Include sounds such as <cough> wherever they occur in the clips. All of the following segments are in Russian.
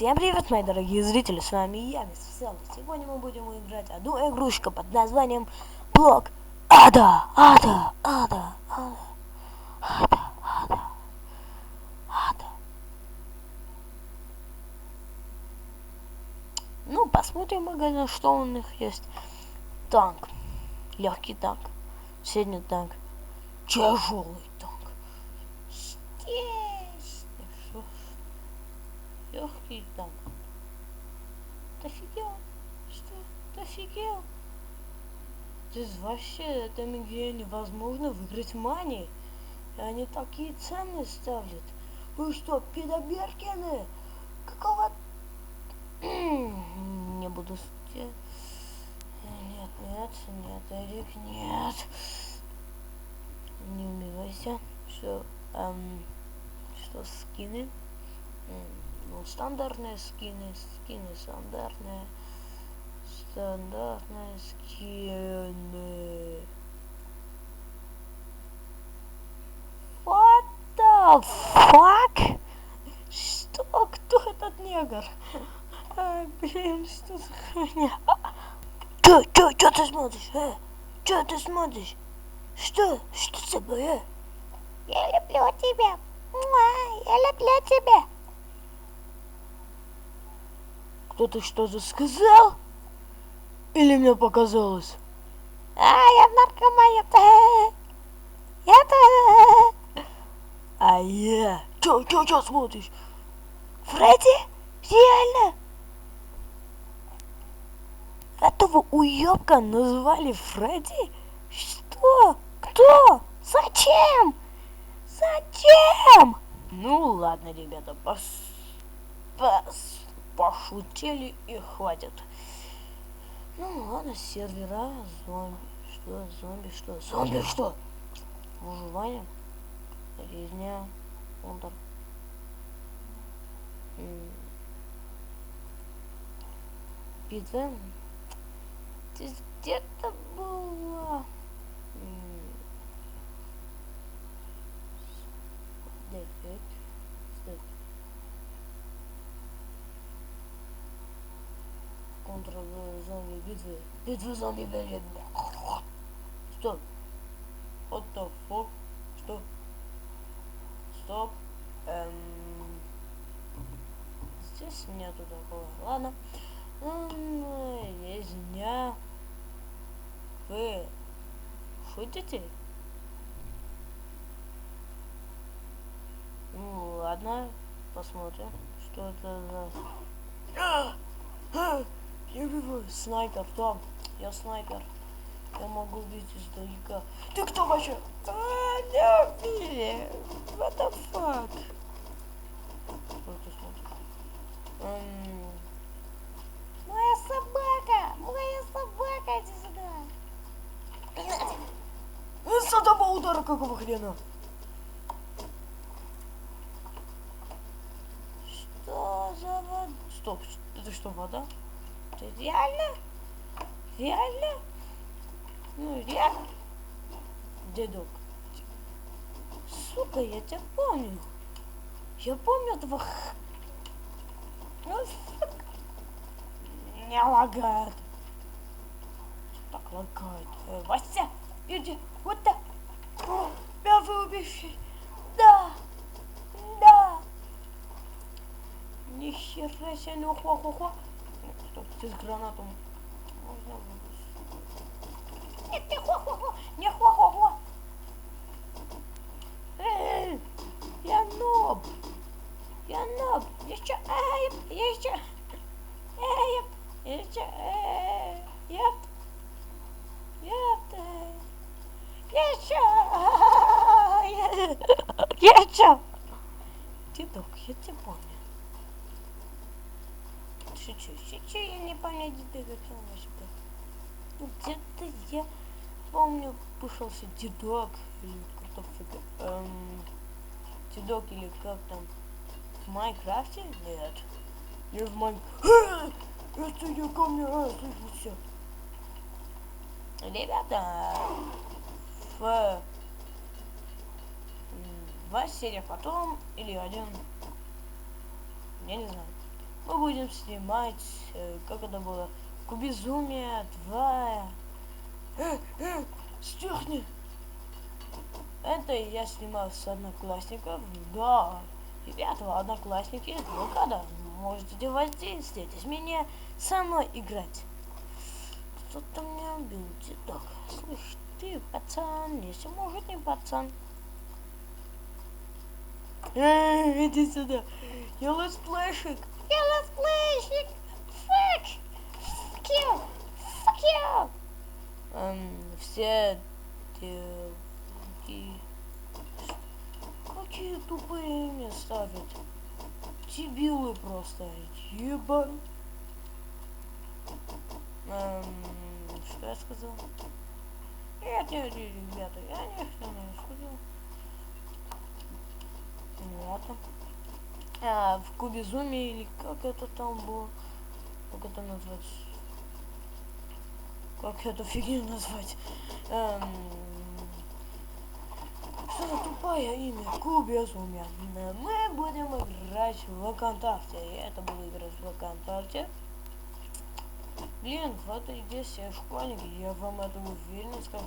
Всем привет, мои дорогие зрители, с вами я, Мистер Селл. Сегодня мы будем играть одну игрушку под названием Блок Ада, Ада, Ада, Ада, Ада, Ада, Ада. Ну, посмотрим, магазин, что у них есть. Танк, легкий танк, средний танк, тяжелый танк. Ж, легкий танк. Ты офигел? Что? Ты офигел? Здесь вообще в этом игре невозможно выиграть мани. И они такие цены ставят. Вы что, пидоберкины? Какого... <clears throat> Не буду... Нет, нет, нет, Эрик, нет. Не умивайся. Что, эм, что скины? Ну, стандартные скины, скины стандартные. Стандартные скины. What the fuck? Что? Кто этот негр? Ай, блин, что за хуйня? Чё, чё, чё ты смотришь, э? Чё ты смотришь? Что? Что с тобой, э? Я люблю тебя. Муа, Я люблю тебя. Кто-то что-то сказал? Или мне показалось? А, я наркоман. Я А я... Чё, чё, чё смотришь? Фредди? Реально? Этого уёбка назвали Фредди? Что? Кто? Зачем? Зачем? Ну ладно, ребята, пос... пос... пошутили и хватит. Ну ладно, сервера, зомби. Что, зомби, что? Зомби, что? Выживание? Резня, контр. Битва. Здесь где-то было. М. Дефект. Стоп. Контр зомби битвы. Битвы зомби, блин. Стоп. What the fuck? Что? Стоп. Эм... Здесь нету такого. Ладно. М, Резня. Вы шутите? Ну ладно, посмотрим, что это за... Снайпер, там. Я снайпер. Я могу убить издалека. Ты кто вообще? А, не убили. What the fuck? Эм, Моя собака! Моя собака! Иди сюда! Ну, С одного удара какого хрена? Что за вода? Стоп, это что, вода? Это реально? Реально? Ну, реально? Дедок. Сука, я тебя помню. Я помню этого... Ну, сука. Не лагает. Так лагает. Э, Вася, иди. Вот так. Первый убивший. Да. Да. Ни хера себе, ну хо-хо-хо. Стоп, здесь гранату можно. Нет, не хо-хо-хо, не хо-хо-хо. Эй, я ноб. Я ноб. Еще, эй, еще. Эй, еще, эй. Еп, эй. Еще. Еще. Дедок, я тебя помню. Шучу, шучу, я не помню, где. Ну, Где-то я помню, пышался дедок или как-то фиг- эм, дедок или как там в Майнкрафте? Нет. Не в Майнкрафте. Это я помню, а, слушай, все. Ребята, в два серия потом или один, я не знаю. Мы будем снимать, э, как это было, Кубизумия 2. Э, э! Это я снимал с одноклассников, да. Ребята, одноклассники блокада. Можете воздействовать, меня со мной играть. Кто-то меня убил, дедок. Слышь, ты пацан, если может не пацан. Эй, иди сюда. Я летсплейщик. Я летсплейщик. Fuck. Fuck you. Fuck you. Эм, все девки... Какие тупые имя ставят. Дебилы просто. Ебан. Эм, что я сказал? Нет, нет, ребята, я не что не сказал. Ладно. А, в Кубе Зуме или как это там было? Как это назвать? Как эту фигню назвать? Эм, что за тупое имя? Кубе Зуме. Мы будем играть в ВКонтакте. Я это буду играть в ВКонтакте. Блин, в этой игре все школьники, я вам это уверенно скажу.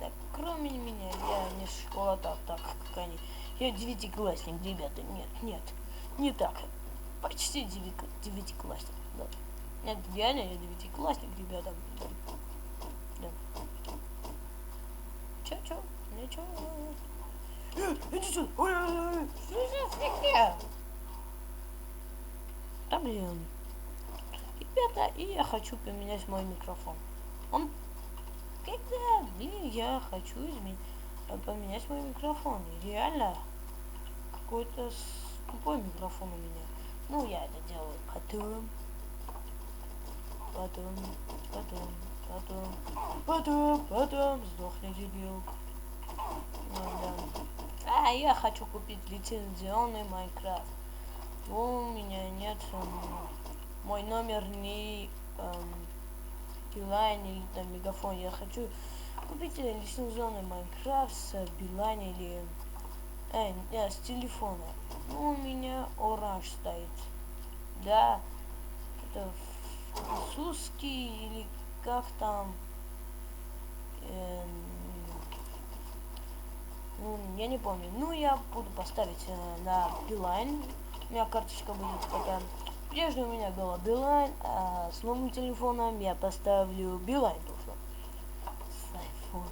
Да, кроме меня, я не школа так, так, как они. Я девятиклассник, ребята, нет, нет, не так. Почти девятиклассник, да. Нет, реально я девятиклассник, ребята. Да. Чё, чё? Ничего. Иди сюда! Да блин. Ребята, и я хочу поменять мой микрофон. Он когда блин, я хочу изменить поменять мой микрофон. Реально какой-то тупой микрофон у меня. Ну, я это делаю потом. Потом, потом, потом, потом, потом, сдохни, дебил. Ну, да. А, я хочу купить лицензионный Майнкрафт. У меня нет мой номер не эм, Билайн или там Мегафон. Я хочу купить лицензионный Майнкрафт с Билайн или э, нет, с телефона. Ну, у меня оранж стоит. Да, это французский или как там. Эм, ну, я не помню. Ну, я буду поставить э, на Билайн. У меня карточка будет такая Прежде у меня была Билайн, а с новым телефоном я поставлю Билайн тоже. С айфона.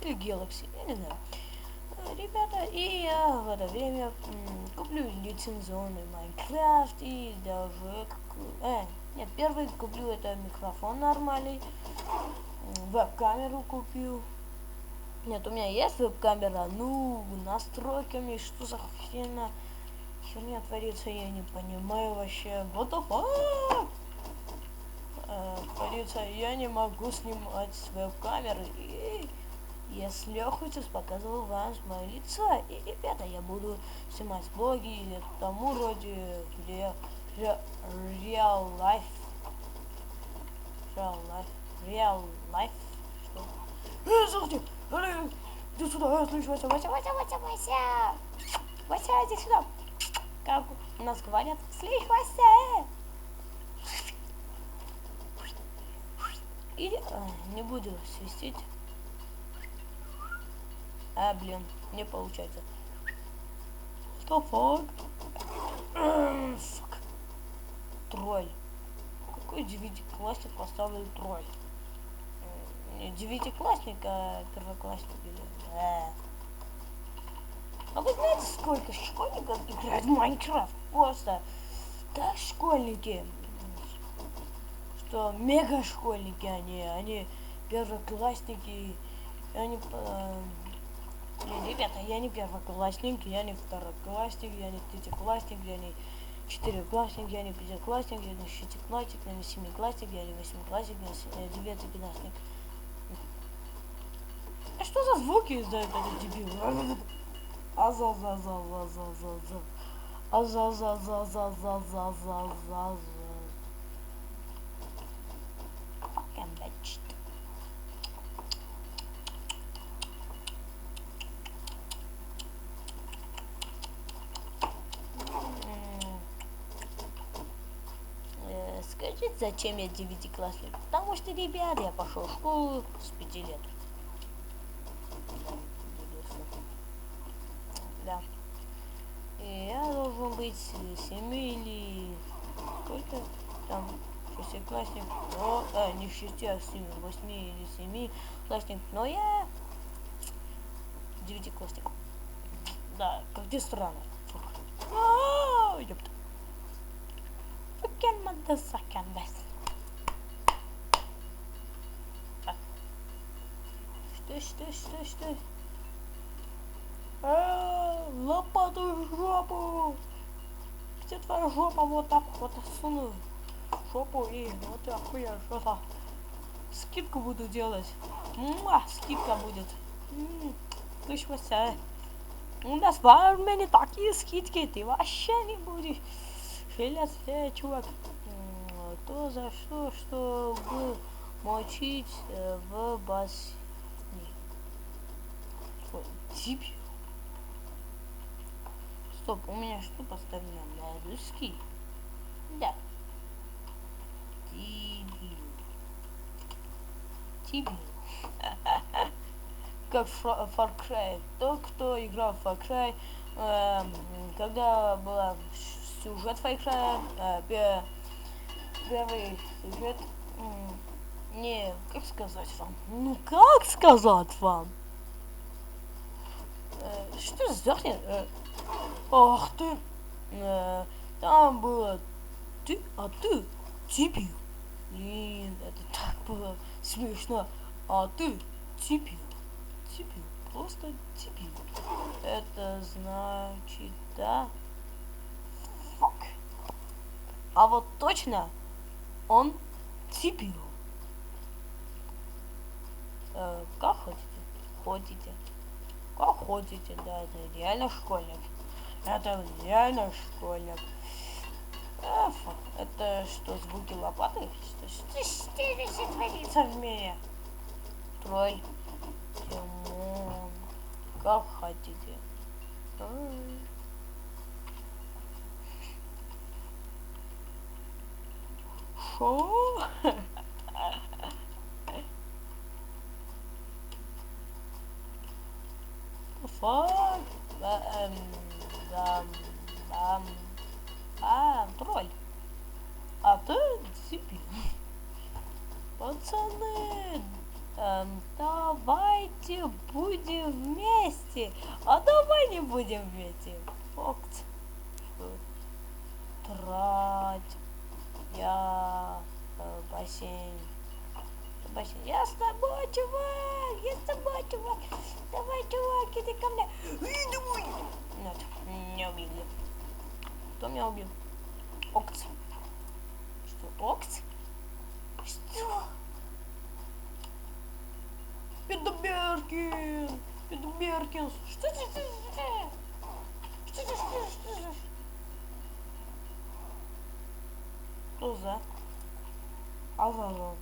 Или Galaxy, я не знаю. Ребята, и я в это время куплю лицензионный Майнкрафт и даже... Э, нет, первый куплю это микрофон нормальный. Веб-камеру купил. Нет, у меня есть веб-камера, ну, настройками, что за хрена херня творится, я не понимаю вообще. What the fuck? Э, творится, я не могу снимать с веб-камеры. И я с легкостью показывал вам мое лицо. И, ребята, я буду снимать блоги или тому роде, где реал лайф. Реал лайф. Реал лайф. Что? Э, слушайте! Иди сюда, слышь, Вася, Вася, Вася, Вася, Вася! Вася, иди сюда! как у нас говорят, слышь, Вася! И а, не буду свистеть. А, блин, не получается. Что фак? Фак. Тролль. Какой девятиклассник поставил тролль? Девятиклассник, а первоклассник или... А. А вы знаете, сколько школьников играют в Майнкрафт? Просто так школьники, что мега школьники они, они первоклассники, они... Э, ребята, я не первоклассник, я не второклассник, я не третьеклассник, я не четыреклассник, я не пятиклассник, я не шестиклассник, я не семиклассник, я не восьмиклассник, я не девятиклассник. А что за звуки издает этот дебил? Азазазазазазаза. Азазазазазазазазаза. Зачем я девятиклассник? Потому что, ребят, я пошел в школу с пяти лет. Да. И я должен быть семи или сколько там шестиклассник, но э, не шести, а семи, восьми или семи классник, но я девятиклассник. Да, как ни странно. А, ёпта. Motherfucking best. Так. Что, что, что, что? А, лопату в жопу! Где твоя жопа? Вот так вот суну жопу и вот ты охуя что-то. Скидку буду делать. Муа, скидка будет. Слышь, Вася, у нас в армии такие скидки, ты вообще не будешь. Э, чувак. То за что, чтобы мочить э, в бассейне. Дебил. Стоп, у меня что поставлено на русский? Да. Дебил. Дебил. <laughs> Как Far Cry. Тот, кто играл в Far Cry, эм, когда была сюжет Cry, э, пе- первый сюжет, не, как сказать вам? Ну как сказать вам? Э, что сдохнет? Э, ах ты! Э, там было ты, а ты дебил. Блин, это так было смешно. А ты дебил. Дебил. Просто дебил. Это значит, да? А вот точно он дебил. Э, как ходите? Ходите. Как ходите, да, это реально школьник. Это реально школьник. Фак. Это что, звуки лопаты? Что, что, что творится в мире? Тролль. Тимон. Как хотите. Ай. Шо? Фак. Да, эм, да, ам, а, тролль. А ты дебил. Пацаны, эм, давайте будем вместе. А давай не будем вместе. Факт. Трать. Я э, бассейн. Бассейн. Я с тобой, чувак. Я с тобой, чувак. Давай, чувак, иди ко мне. Эй, давай. Нет, не убили. Кто меня убил? Окц. Что, Окц? Что? Педоберкин! Педоберкин! Что ты, что ты, что ты? Что ты, что ты, что ты? Кто за? Азазал.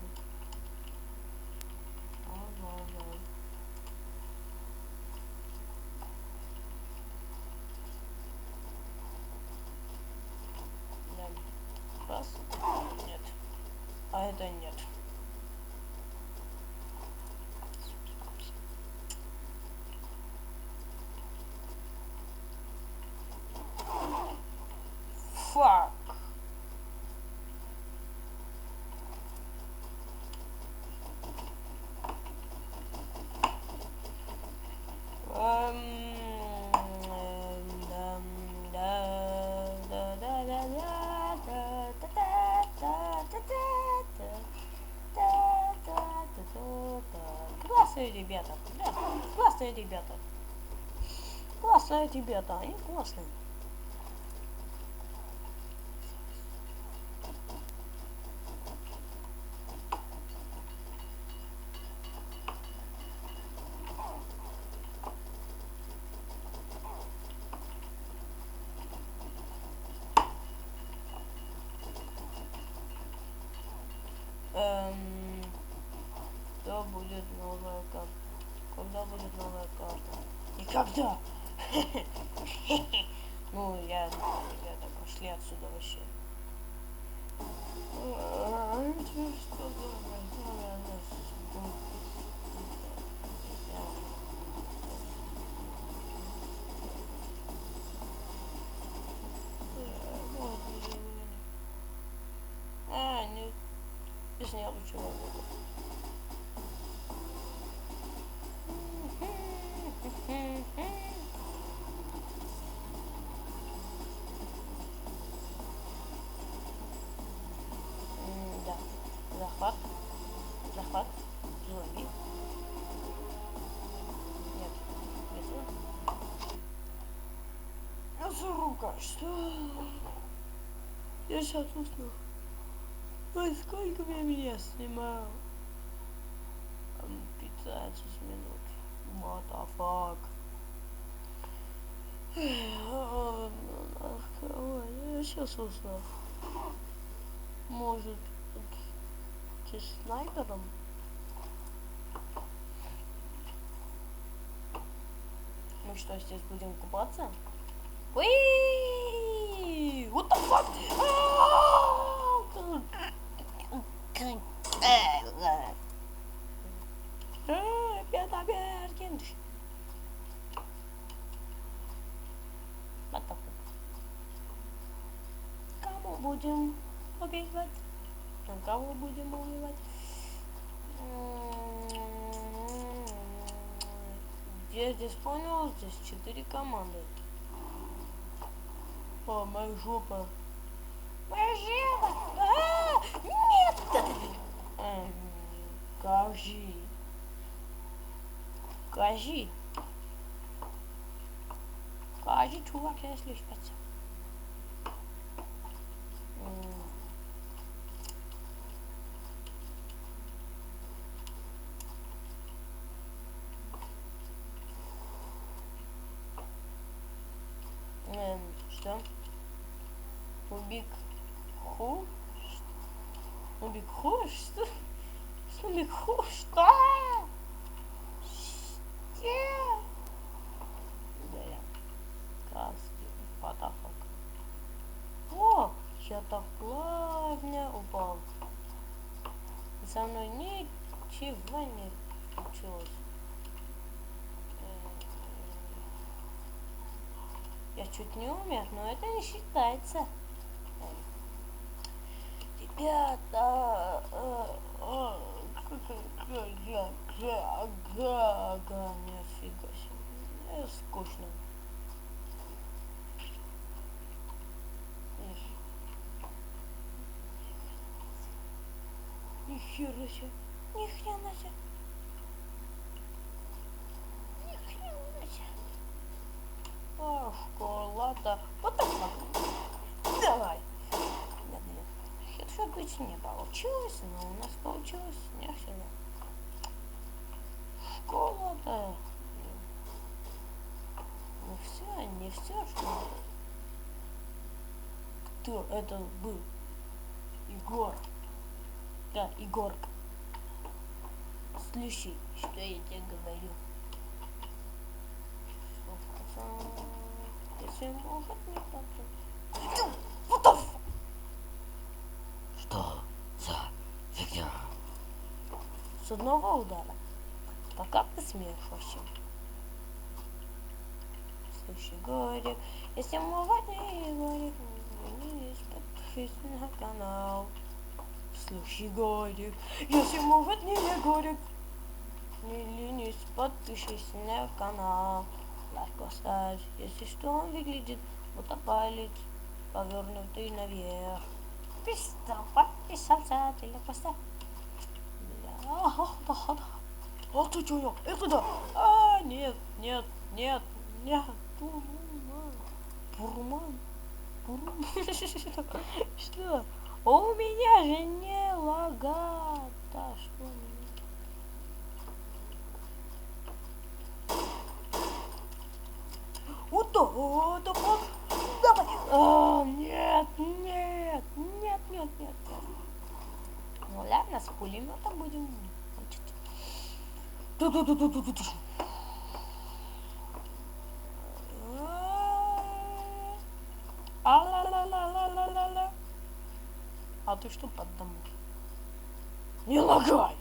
Азазал. Раз. Нет. А это нет. Fuck. Ребята, да, классные ребята. Классные ребята, они классные. реально, ребята, пошли отсюда вообще. А, не снял чего-то. Мясорубка. Что? Я сейчас усну. Ой, сколько времени я снимаю? М, 15 минут. What the fuck? Ой, Я сейчас усну. Может, ты снайпером? Мы что, здесь будем купаться? Уи! What the fuck? Опять опять кинешь. What the fuck? Кого будем убивать? Кого будем убивать? Я здесь понял, здесь четыре команды. О, моя жопа. Моя жопа! А, нет! Эм, Кажи. Кажи. Кажи, чувак, если спаться. М. Эм, что? Убик ху? Ш- Убик ху? Что? Что убик ху? Что? Что? Бля. Каски. What the fuck? О, я так плавно упал. Со мной ничего не случилось. Э, Я чуть не умер, но это не считается. Га-га-га-га, нифига себе. Скучно. Нихера себе. Ни хрена себе. Ни хрена себе. А, школа-то. Вот так вот. Давай. Нет, нет. Хедшот быть не получилось, но у нас получилось. Не всегда. Школа-то. Ну все, не все, что Кто это был? Егор. Да, Егорка. Слушай, что я тебе говорю. Если может не потом. Вот the f- Что за С одного удара. Пока вообще. Слушай, Горик, если не Горик, вернись, подпишись на канал. Слушай, Горик, если может не Горик, не ленись, подпишись на канал. Лайк поставь, если что, он выглядит будто палец, повернутый наверх. Что, подписался, ты поставь. Ага, да. А ты чё, это да? А, нет, нет, нет, нет. Бурман. Бурман. <laughs> Что? У меня же не лагата. Что у меня? Вот да, да, вот. Давай. А, нет, нет, нет, нет, нет, ладно, с пулемета будем мучить. Ту-ту-ту-ту-ту-ту. А-ла-ла-ла-ла-ла-ла-ла. А ты что под домом? Не лагай!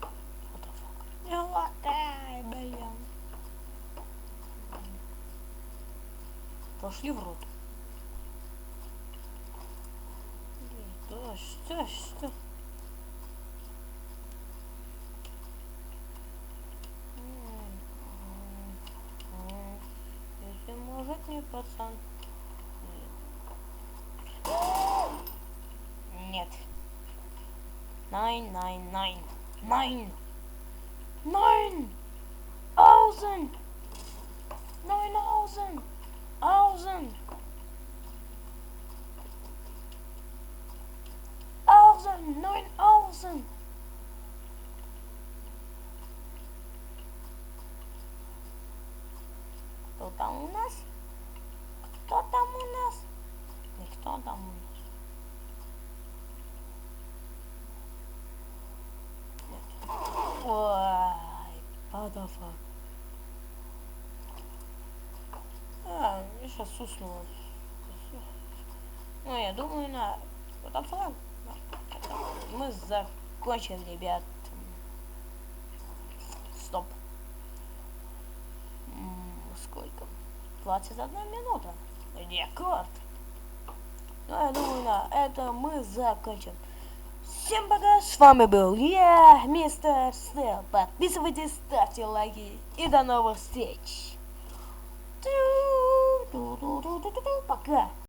What the fuck? Не лагай, блин. Пошли в рот. Да, что, что? Пацан. Нет. Nine, nine, nine. Nine. Nine. Thousand. Nine. Thousand. Thousand. Nine thousand. Кто там у нас? Кто там у нас? Никто там у нас. Нет. Ой, падафа. А, я сейчас уснула. Ну, я думаю, на... Падафа. Мы закончили, ребят. Стоп. Сколько? 21 минута. Рекорд. Ну, я думаю, на это мы закончим. Всем пока, с вами был я, мистер Стел. Подписывайтесь, ставьте лайки и до новых встреч. Пока.